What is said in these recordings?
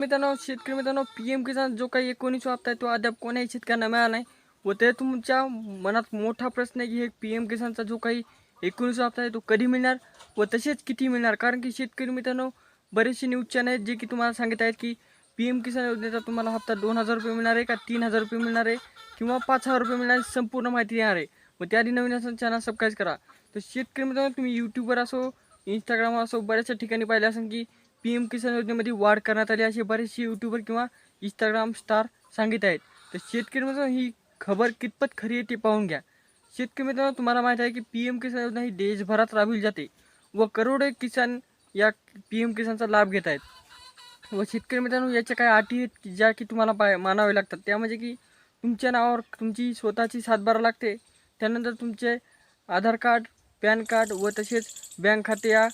मित्रांनो शेतकरी मित्रांनो पी एम किसान जो काही एकोणीस हप्ता आहे तो अद्याप कोणाही शेतकऱ्यांना मिळाला नाही. व ते तुमच्या मनात मोठा प्रश्न आहे की हे पी एम किसानचा जो काही एकोणीस हप्ता आहे तो कधी मिळणार व तसेच किती मिळणार? कारण की शेतकरी मित्रांनो बरेचसे न्यूज चॅनल आहेत जे की तुम्हाला सांगत आहेत की पी एम किसान योजनेचा तुम्हाला हप्ता दोन हजार रुपये मिळणार आहे का तीन हजार रुपये मिळणार आहे किंवा पाच हजार रुपये मिळणार आहे संपूर्ण माहिती देणार आहे. व त्याआधी नवीन असं चॅनल सबस्क्राईब करा. तर शेतकरी मित्रांनो तुम्ही यूट्यूबवर असो इंस्टाग्रामवर असो बऱ्याचशा ठिकाणी पाहिले असेल की पी एम किसान योजनेमध्ये वाढ करण्यात आली असे बरेचसे यूट्यूबर किंवा इंस्टाग्राम स्टार सांगित आहेत. तर शेतकरी मित्रांनो ही खबर कितपत खरी आहे ते पाहून घ्या. शेतकरी मित्रांनो तुम्हाला माहीत आहे की पी एम किसान योजना ही देशभरात राबविली जाते व करोडो किसान या पी एम किसानचा लाभ घेत आहेत. व शेतकरी मित्रांनो याच्या काही अटी आहेत की ज्या की तुम्हाला पाय मानावे लागतात. त्या म्हणजे की तुमच्या नावावर तुमची स्वतःची सातबारा लागते. त्यानंतर तुमचे आधार कार्ड पॅन कार्ड व तसेच बँक खाते या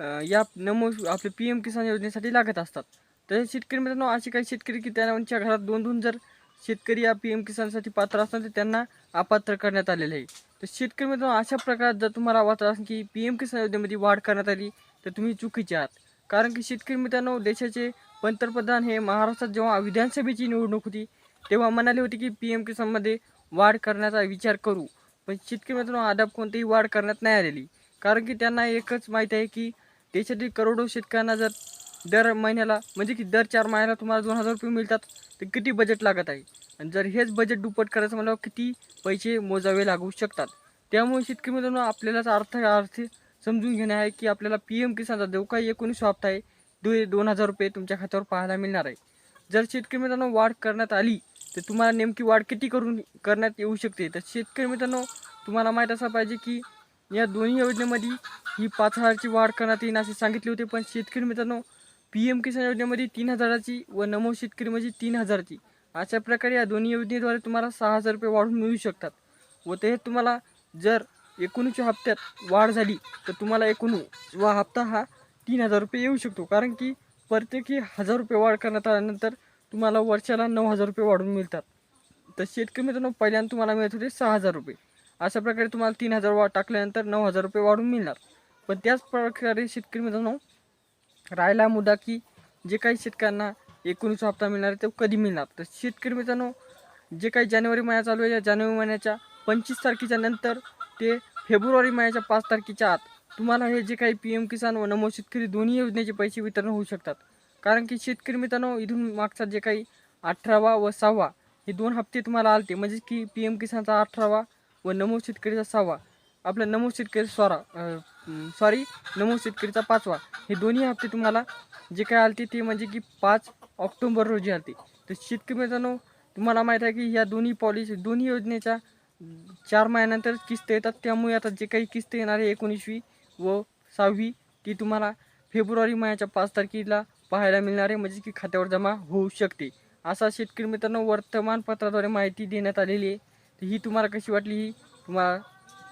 या नमो आपले पी एम किसान योजनेसाठी लागत असतात. तसेच शेतकरी मित्रांनो असे काही शेतकरी की त्यांच्या म्हणजे घरात दोन दोन जर शेतकरी या पी एम किसानसाठी पात्र असतात तर त्यांना अपात्र करण्यात आलेले आहे. तर शेतकरी मित्रांनो अशा प्रकारात जर तुम्हाला वाटत असेल की पी एम किसान योजनेमध्ये वाढ करण्यात आली तर तुम्ही चुकीचे आहात. कारण की शेतकरी मित्रांनो देशाचे पंतप्रधान हे महाराष्ट्रात जेव्हा विधानसभेची निवडणूक होती तेव्हा म्हणाले होते की पी एम किसानमध्ये वाढ करण्याचा विचार करू. पण शेतकरी मित्रांनो अद्याप कोणतीही वाढ करण्यात नाही आलेली. कारण की त्यांना एकच माहीत आहे की देशातील करोडो शेतकऱ्यांना जर दर महिन्याला म्हणजे की दर चार महिन्याला तुम्हाला दोन हजार रुपये मिळतात तर किती बजेट लागत आहे? आणि जर हेच बजेट दुप्पट करायचं म्हणल्यावर किती पैसे मोजावे लागू शकतात? त्यामुळे शेतकरी मित्रांनो आपल्यालाच अर्थ अर्थ समजून घेणे आहे की आपल्याला पी एम किसानचा जो काही एकोणीस हप्ता आहे दो दोन हजार रुपये तुमच्या खात्यावर पाहायला मिळणार आहे. जर शेतकरी मित्रांनो वाढ करण्यात आली तर तुम्हाला नेमकी वाढ किती करून करण्यात येऊ शकते? तर शेतकरी मित्रांनो तुम्हाला माहीत असं पाहिजे की या दोन्ही योजनेमध्ये ही पाच हजारची वाढ करण्यात येईल असे सांगितले होते. पण शेतकरी मित्रांनो पी एम किसान योजनेमध्ये तीन हजाराची व नमो शेतकरी म्हणजे तीन हजारची. अशा प्रकारे या दोन्ही योजनेद्वारे तुम्हाला सहा हजार रुपये वाढून मिळू शकतात. व ते तुम्हाला जर एकोणीसच्या हप्त्यात वाढ झाली तर तुम्हाला एकूण व हप्ता हा तीन हजार रुपये येऊ शकतो. कारण की प्रत्येकी हजार रुपये वाढ करण्यात आल्यानंतर तुम्हाला वर्षाला नऊ हजार रुपये वाढून मिळतात. तर शेतकरी मित्रांनो पहिल्यांदा तुम्हाला मिळत होते सहा हजार रुपये. अशा प्रकारे तुम्हाला तीन हजार वा टाकल्यानंतर नऊ हजार रुपये वाढून मिळणार. पण त्याच प्रकारे शेतकरी मित्रांनो राहिला मुद्दा की जे काही शेतकऱ्यांना एकोणीस हप्ता मिळणार आहे ते कधी मिळणार? तर शेतकरी मित्रांनो जे काही जानेवारी महिना चालू आहे या जानेवारी महिन्याच्या पंचवीस तारखेच्या नंतर ते फेब्रुवारी महिन्याच्या पाच तारखेच्या आत तुम्हाला हे जे काही पी एम किसान व नमो शेतकरी दोन्ही योजनेचे पैसे वितरण होऊ शकतात. कारण की शेतकरी मित्रांनो इथून मागचा जे काही अठरावा व सहावा हे दोन हप्ते तुम्हाला आलते. म्हणजे की पी एम किसानचा अठरावा व नमो शेतकरीचा सहावा. आपला नमो शेतकरी स्वरा सॉरी नमो शेतकरीचा पाचवा. हे दोन्ही हप्ते तुम्हाला जे काय आलते ते म्हणजे की पाच ऑक्टोंबर रोजी आलते. तर शेतकरी मित्रांनो तुम्हाला माहीत आहे की या दोन्ही पॉलिसी दोन्ही योजनेच्या चार महिन्यानंतर किस्त येतात. त्यामुळे आता जे काही किस्त येणार आहे एकोणीसवी व सहावी ती तुम्हाला फेब्रुवारी महिन्याच्या पाच तारखेला पाहायला मिळणार आहे. म्हणजे की खात्यावर जमा होऊ शकते. असा शेतकरी मित्रांनो वर्तमानपत्राद्वारे माहिती देण्यात आलेली आहे. तर ही तुम्हाला कशी वाटली ही तुम्हाला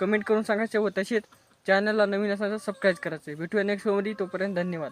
कमेंट करून सांगायचं व तसेच चॅनलला नवीन असायचं सबस्क्राईब करायचं. भेटूया नेक्स्ट शोमध्ये तोपर्यंत धन्यवाद.